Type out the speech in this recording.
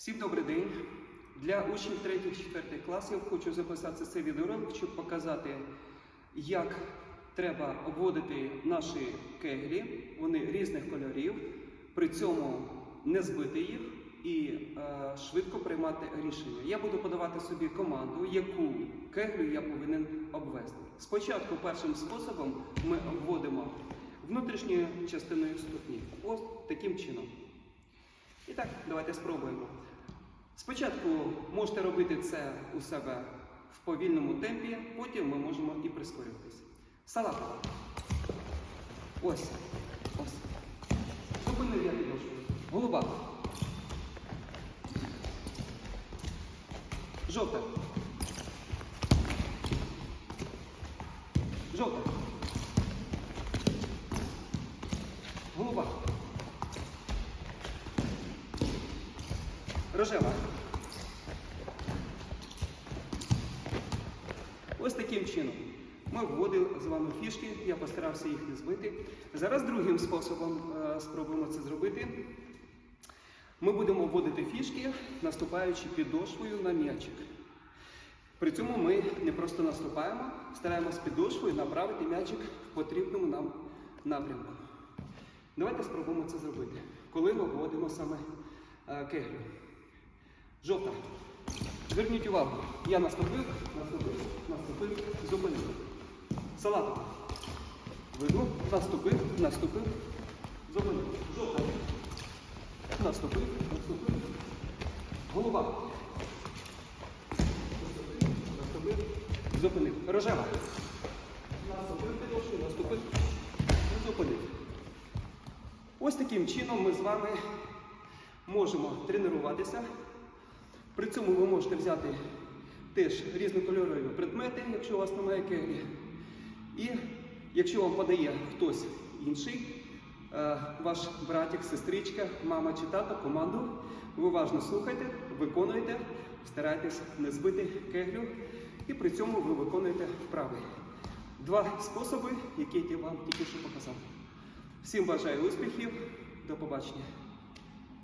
Всім добрий день. Для учнів 3-4 класів хочу записати цей відеоролик, щоб показати, як треба обводити наші кеглі. Вони різних кольорів, при цьому не збити їх і е, швидко приймати рішення. Я буду подавати собі команду, яку кеглю я повинен обвести. Спочатку першим способом ми обводимо внутрішньою частиною ступні. Ось таким чином. І так, давайте спробуємо. Спочатку можете робити це у себе в повільному темпі, потім ми можемо і прискорюватися. Салат. Ось. Ось. Зупинив я підношу. Голуба. Жовта. Жовта. Голуба. Рожева. Ось таким чином. Ми вводили з вами фішки, я постарався їх не збити. Зараз другим способом е, спробуємо це зробити. Ми будемо вводити фішки, наступаючи підошвою на м'ячик. При цьому ми не просто наступаємо, стараємось підошвою направити м'ячик в потрібному нам напрямку. Давайте спробуємо це зробити, коли ми вводимо саме е, кеглю. Жовта. Зверніть увагу. Я наступив, наступив, наступив, зупинив. Салатова. Видно. Наступив, наступив, зупинив. Жовта. Наступив, наступив. Голова. Наступив, наступив, зупинив. Рожева. Наступив підошву, наступив, зупинив. Ось таким чином ми з вами можемо тренуватися. При цьому ви можете взяти теж різнокольорові предмети, якщо у вас немає кеглі. І якщо вам подає хтось інший, е, ваш братик, сестричка, мама чи тато, команду, ви уважно слухайте, виконуєте, старайтесь не збити кеглю, і при цьому ви виконуєте вправи. Два способи, які я вам тільки що показав. Всім бажаю успіхів, до побачення.